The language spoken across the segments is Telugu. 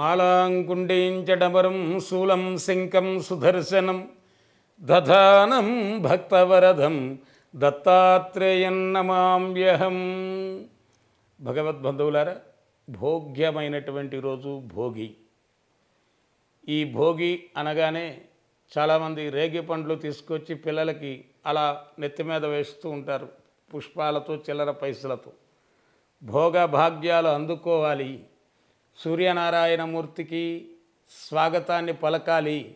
మాలాంకుండేంచడమరం శూలం శంకం సుదర్శనం దధానం భక్తవరదం దత్తాత్రేయన్నమామ్యహం భగవద్బంధువులారా భోగ్యమైనటువంటి రోజు భోగి. ఈ భోగి అనగానే చాలామంది రేగి పండ్లు తీసుకొచ్చి పిల్లలకి అలా నెత్తి మీద వేస్తూ ఉంటారు పుష్పాలతో చిల్లర పైసలతో. భోగ భాగ్యాలు అందుకోవాలి. సూర్యనారాయణమూర్తికి స్వాగతాన్ని పలకాలి.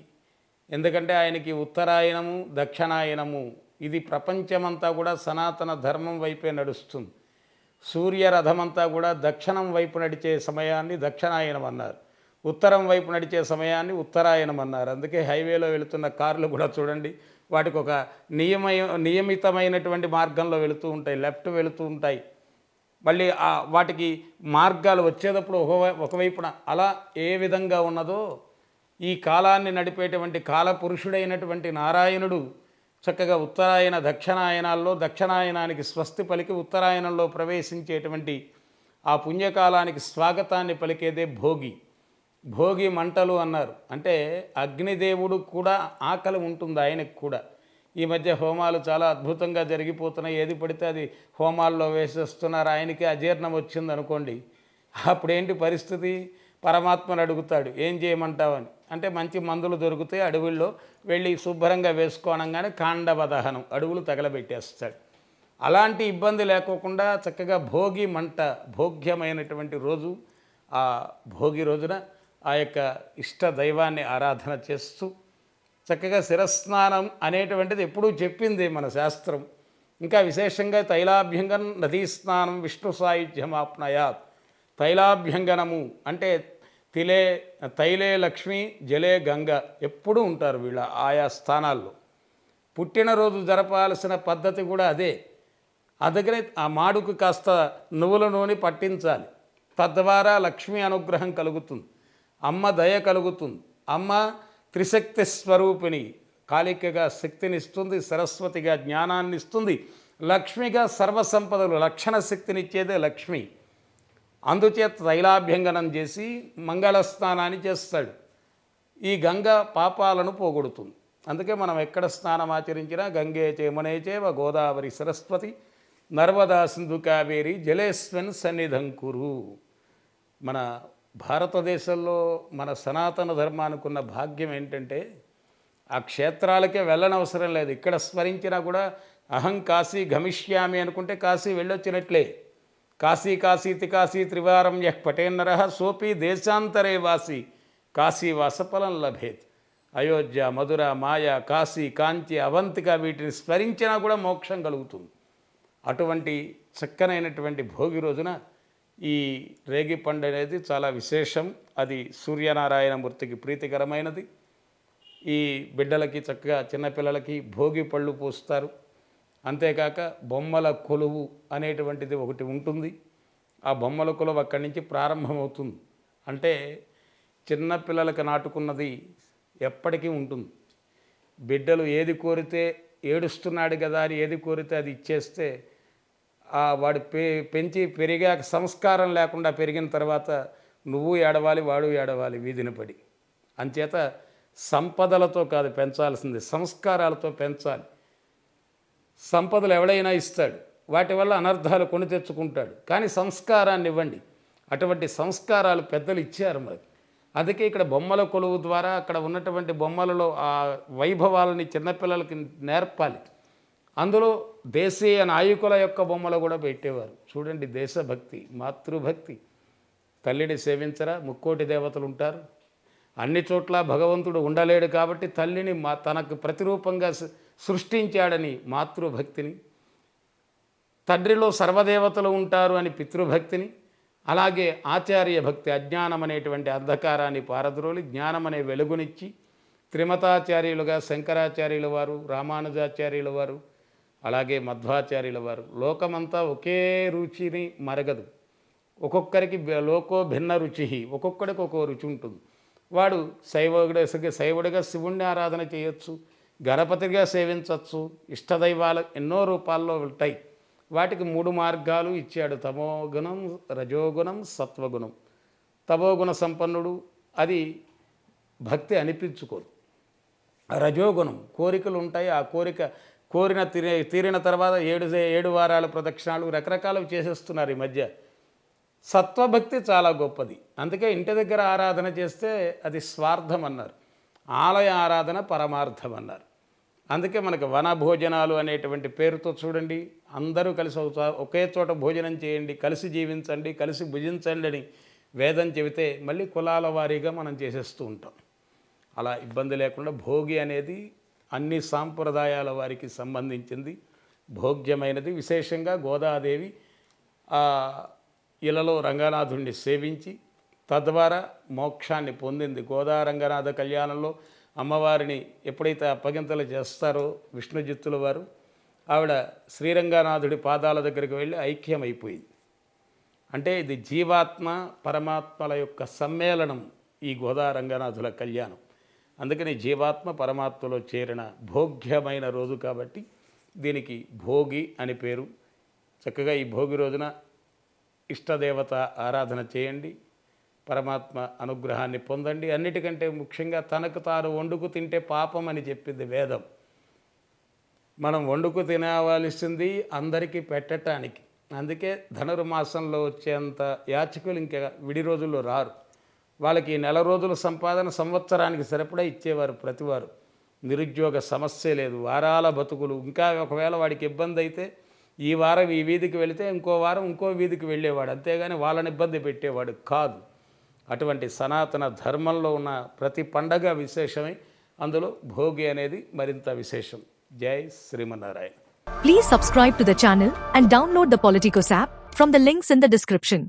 ఎందుకంటే ఆయనకి ఉత్తరాయణము దక్షిణాయనము. ఇది ప్రపంచమంతా కూడా సనాతన ధర్మం వైపే నడుస్తుంది. సూర్యరథమంతా కూడా దక్షిణం వైపు నడిచే సమయాన్ని దక్షిణాయనం అన్నారు. ఉత్తరం వైపు నడిచే సమయాన్ని ఉత్తరాయణం అన్నారు. అందుకే హైవేలో వెళుతున్న కార్లు కూడా చూడండి. వాటికి ఒక నియమ నియమితమైనటువంటి మార్గంలో వెళుతూ ఉంటాయి. లెఫ్ట్ వెళుతూ ఉంటాయి. మళ్ళీ ఆ వాటికి మార్గాలు వచ్చేటప్పుడు ఒక ఒకవైపున అలా ఏ విధంగా ఉన్నదో ఈ కాలాన్ని నడిపేటువంటి కాలపురుషుడైనటువంటి నారాయణుడు చక్కగా ఉత్తరాయణ దక్షిణాయనాల్లో దక్షిణాయనానికి స్వస్తి పలికి ఉత్తరాయణంలో ప్రవేశించేటువంటి ఆ పుణ్యకాలానికి స్వాగతాన్ని పలికేదే భోగి. భోగి మంటలు అన్నారు. అంటే అగ్నిదేవుడు కూడా ఆకలి ఉంటుంది ఆయనకు కూడా? ఈ మధ్య హోమాలు చాలా అద్భుతంగా జరిగిపోతున్నాయి. ఏది పడితే అది హోమాల్లో వేసేస్తున్నారు. ఆయనకి అజీర్ణం వచ్చింది అనుకోండి. అప్పుడేంటి పరిస్థితి? పరమాత్మను అడుగుతాడు ఏం చేయమంటావని అంటే మంచి మందులు దొరుకుతాయి అడవుల్లో. వెళ్ళి శుభ్రంగా వేసుకోనంగానే కాండవదహనం అడవులు తగలబెట్టేస్తాడు. అలాంటి ఇబ్బంది లేకోకుండా చక్కగా భోగి మంట భోగ్యమైనటువంటి రోజు. ఆ భోగి రోజున ఆ యొక్క ఇష్ట దైవాన్ని ఆరాధన చేస్తూ చక్కగా శిరస్నానం అనేటువంటిది ఎప్పుడూ చెప్పింది మన శాస్త్రం. ఇంకా విశేషంగా తైలాభ్యంగం నదీ స్నానం విష్ణు సాయుధ్యమాప్నయాత్. తైలాభ్యంగనము అంటే తిలే తైలే లక్ష్మి జలే గంగ ఎప్పుడూ ఉంటారు వీళ్ళ ఆయా స్థానాల్లో. పుట్టినరోజు జరపాల్సిన పద్ధతి కూడా అదే. ఆ ఆ మాడుకు కాస్త నువ్వుల నూనె పట్టించాలి. తద్వారా లక్ష్మీ అనుగ్రహం కలుగుతుంది. అమ్మ దయ కలుగుతుంది. అమ్మ త్రిశక్తి స్వరూపిణి కాళికగా శక్తినిస్తుంది సరస్వతిగా జ్ఞానాన్ని ఇస్తుంది లక్ష్మిగా సర్వసంపదలు లక్షణ శక్తినిచ్చేదే లక్ష్మి. అందుచేత తైలాభ్యంగనం చేసి మంగళ స్నానాన్ని చేస్తాడు. ఈ గంగ పాపాలను పోగొడుతుంది. అందుకే మనం ఎక్కడ స్నానం ఆచరించినా గంగే చేమనే చేవ గోదావరి సరస్వతి నర్మదా సింధు కావేరి జలేస్వన్ సన్నిధం కురు. మన భారతదేశంలో మన సనాతన ధర్మానికి ఉన్న భాగ్యం ఏంటంటే ఆ క్షేత్రాలకే వెళ్ళనవసరం లేదు. ఇక్కడ స్మరించినా కూడా అహం కాశీ గమిష్యామి అనుకుంటే కాశీ వెళ్ళొచ్చినట్లే. కాశీ కాశీతి కాశీ త్రివారం యహ్ పటేన్నర సోపి దేశాంతరే వాసి. కాశీ వాసఫలం లభేత్. అయోధ్య మధుర మాయ కాశీ కాంతి అవంతిక వీటిని స్మరించినా కూడా మోక్షం కలుగుతుంది. అటువంటి చక్కనైనటువంటి భోగి రోజున ఈ రేగి పండు అనేది చాలా విశేషం. అది సూర్యనారాయణమూర్తికి ప్రీతికరమైనది. ఈ బిడ్డలకి చక్కగా చిన్నపిల్లలకి భోగి పళ్ళు పోస్తారు. అంతేకాక బొమ్మల కొలువు అనేటువంటిది ఒకటి ఉంటుంది. ఆ బొమ్మల కొలువు అక్కడి నుంచి ప్రారంభమవుతుంది. అంటే చిన్నపిల్లలకి నాటుకున్నది ఎప్పటికీ ఉంటుంది. బిడ్డలు ఏది కోరితే ఏడుస్తున్నాడు కదా అని ఏది కోరితే అది ఇచ్చేస్తే వాడు పె పెంచి పెరిగాక సంస్కారం లేకుండా పెరిగిన తర్వాత నువ్వు ఏడవాలి వాడు ఏడవాలి వీధిని పడి. అంచేత సంపదలతో కాదు పెంచాల్సింది సంస్కారాలతో పెంచాలి. సంపదలు ఎవడైనా ఇస్తాడు వాటి వల్ల అనర్థాలు కొని తెచ్చుకుంటాడు. కానీ సంస్కారాన్ని ఇవ్వండి. అటువంటి సంస్కారాలు పెద్దలు ఇచ్చారు మరి. అందుకే ఇక్కడ బొమ్మల కొలువు ద్వారా అక్కడ ఉన్నటువంటి బొమ్మలలో ఆ వైభవాలని చిన్నపిల్లలకి నేర్పాలి. అందులో దేశీయ నాయకుల యొక్క బొమ్మలు కూడా పెట్టేవారు. చూడండి దేశభక్తి మాతృభక్తి. తల్లిని సేవించరా? ముక్కోటి దేవతలు ఉంటారు. అన్ని చోట్ల భగవంతుడు ఉండలేడు కాబట్టి తల్లిని మా తనకు ప్రతిరూపంగా సృష్టించాడని మాతృభక్తిని. తండ్రిలో సర్వదేవతలు ఉంటారు అని పితృభక్తిని. అలాగే ఆచార్య భక్తి అజ్ఞానం అనేటువంటి అంధకారాన్ని పారద్రోలి జ్ఞానం అనే వెలుగునిచ్చి త్రిమతాచార్యులుగా శంకరాచార్యుల వారు రామానుజాచార్యుల వారు అలాగే మధ్వాచార్యుల వారు. లోకమంతా ఒకే రుచిని మరగదు. ఒక్కొక్కరికి లోకో భిన్న రుచి ఒక్కొక్కడికి ఒక్కో రుచి ఉంటుంది. వాడు శైవుడిగా శైవుడిగా శివుణ్ణి ఆరాధన చేయొచ్చు గణపతిగా సేవించవచ్చు ఇష్టదైవాలు ఎన్నో రూపాల్లో ఉంటాయి. వాటికి మూడు మార్గాలు ఇచ్చాడు. తమోగుణం రజోగుణం సత్వగుణం. తమోగుణ సంపన్నుడు అది భక్తి అనిపించుకోరు. రజోగుణం కోరికలు ఉంటాయి ఆ కోరిక కోరిన తీరి తీరిన తర్వాత ఏడు ఏడు వారాల ప్రదక్షిణాలు రకరకాలు చేసేస్తున్నారు ఈ మధ్య. సత్వభక్తి చాలా గొప్పది. అందుకే ఇంటి దగ్గర ఆరాధన చేస్తే అది స్వార్థం అన్నారు. ఆలయ ఆరాధన పరమార్థం అన్నారు అందుకే మనకు వన భోజనాలు అనేటువంటి పేరుతో చూడండి. అందరూ కలిసి ఒకే చోట భోజనం చేయండి కలిసి జీవించండి కలిసి భుజించండి అని వేదం చెబితే మళ్ళీ కులాల వారీగా మనం చేసేస్తూ ఉంటాం. అలా ఇబ్బంది లేకుండా భోగి అనేది అన్ని సాంప్రదాయాల వారికి సంబంధించింది. భోగ్యమైనది. విశేషంగా గోదాదేవి ఆ ఇలలో రంగనాథుణ్ణి సేవించి తద్వారా మోక్షాన్ని పొందింది. గోదా రంగనాథ కళ్యాణంలో అమ్మవారిని ఎప్పుడైతే అప్పగింతలు చేస్తారో విష్ణుజిత్తుల వారు ఆవిడ శ్రీరంగనాథుడి పాదాల దగ్గరికి వెళ్ళి ఐక్యమైపోయింది. అంటే ఇది జీవాత్మ పరమాత్మల యొక్క సమ్మేళనం ఈ గోదా రంగనాథుల కళ్యాణం. అందుకని జీవాత్మ పరమాత్మలో చేరిన భోగ్యమైన రోజు కాబట్టి దీనికి భోగి అని పేరు. చక్కగా ఈ భోగి రోజున ఇష్టదేవత ఆరాధన చేయండి పరమాత్మ అనుగ్రహాన్ని పొందండి. అన్నిటికంటే ముఖ్యంగా తనకు తాను వండుకు తింటే పాపం అని చెప్పింది వేదం. మనం వండుకు తినవలసింది అందరికీ పెట్టటానికి. అందుకే ధనుర్మాసంలో వచ్చేంత యాచకులు ఇంకా విడి రోజుల్లో రారు. వాళ్ళకి నెల రోజుల సంపాదన సంవత్సరానికి సరిపడా ఇచ్చేవారు ప్రతివారు. నిరుద్యోగ సమస్య లేదు వారాల బతుకులు. ఇంకా ఒకవేళ వాడికి ఇబ్బంది అయితే ఈ వారం ఈ వీధికి వెళితే ఇంకో వారం ఇంకో వీధికి వెళ్ళేవాడు. అంతేగాని వాళ్ళని ఇబ్బంది పెట్టేవాడు కాదు. అటువంటి సనాతన ధర్మంలో ఉన్న ప్రతి పండగ విశేషమై. అందులో భోగి అనేది మరింత విశేషం. జై Srimannarayana. Please subscribe to the channel and download the Politikos app from the links in the description